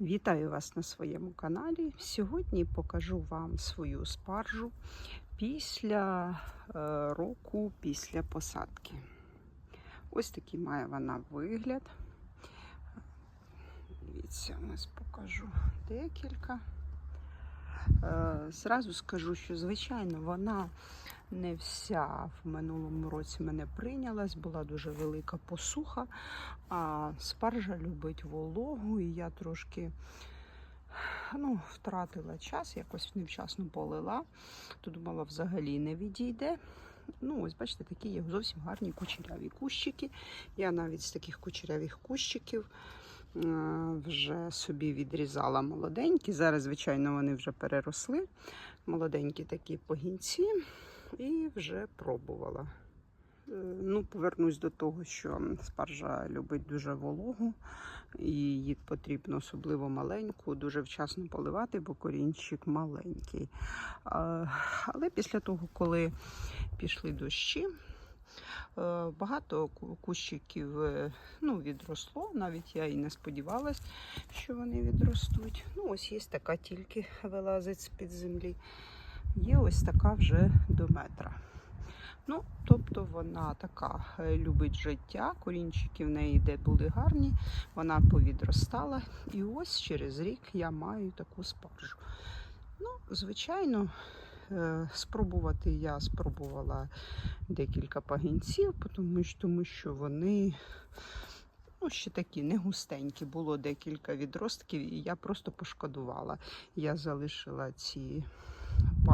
Вітаю вас на своєму каналі. Сьогодні покажу вам свою спаржу після е, року після посадки. Ось такий має вона вигляд. Дивіться, ось покажу декілька. Е, Зразу скажу, що звичайно вона не вся в минулому році мене прийнялась, була дуже велика посуха, а спаржа любить вологу, і я трошки ну, втратила час, якось невчасно полила. То думала, взагалі не відійде. Ну, ось бачите, такі є зовсім гарні кучеряві кущики. Я навіть з таких кучерявих кущиків е, вже собі відрізала молоденькі. Зараз, звичайно, вони вже переросли. Молоденькі такі погінці, і вже пробувала. Е, Ну, повернусь до того, що спаржа любить дуже вологу, її потрібно особливо маленьку, дуже вчасно поливати, бо корінчик маленький. Але після того, коли пішли дощі, е, багато кущиків е, ну, відросло. Навіть я і не сподівалась, що вони відростуть. Ну, ось є така тільки вилазить з-під землі. Є ось така вже до метра. Ну, тобто вона така е, любить життя, корінчики в неї де були гарні, вона повідростала. І ось через рік я маю таку спаржу. Ну, звичайно, е, спробувати я спробувала декілька пагінців, тому що, тому що вони ну, ще такі не густенькі. Було декілька відростків, і я просто пошкодувала. Я залишила ці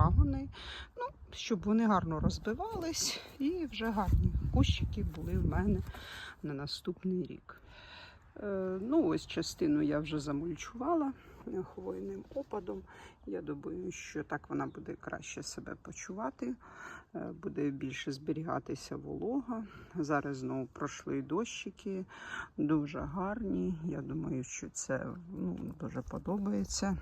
пагони, ну, щоб вони гарно розбивались, і вже гарні кущики були в мене на наступний рік. Е, Ну, ось частину я вже замульчувала хвойним опадом. Я думаю, що так вона буде краще себе почувати, е, буде більше зберігатися волога. Зараз знову пройшли дощики, дуже гарні. Я думаю, що це ну, дуже подобається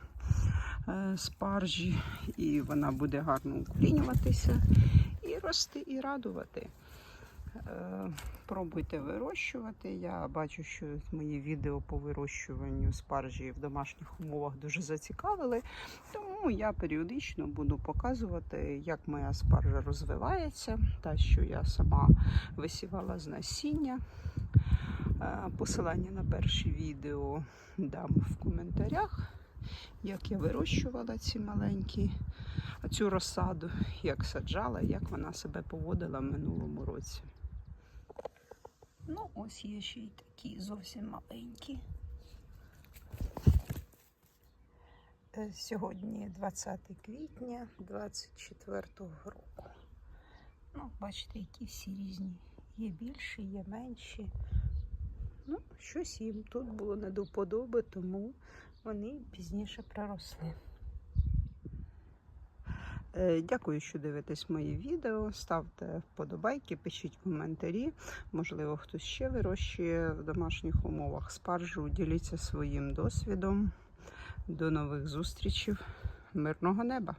спаржі, і вона буде гарно укорінюватися і рости, і радувати. Е, Пробуйте вирощувати. Я бачу, що мої відео по вирощуванню спаржі в домашніх умовах дуже зацікавили. Тому я періодично буду показувати, як моя спаржа розвивається, та що я сама висівала з насіння. Е, Посилання на перше відео дам в коментарях, як я вирощувала ці маленькі цю розсаду, як саджала, як вона себе поводила в минулому році. Ну, ось є ще й такі зовсім маленькі. Е, Сьогодні 20 квітня 24 року. Ну, бачите, які всі різні. Є більші, є менші. Ну, щось їм тут було не тому вони пізніше проросли. Е, Дякую, що дивитесь мої відео. Ставте вподобайки, пишіть коментарі. Можливо, хтось ще вирощує в домашніх умовах спаржу. Діліться своїм досвідом. До нових зустрічей. Мирного неба!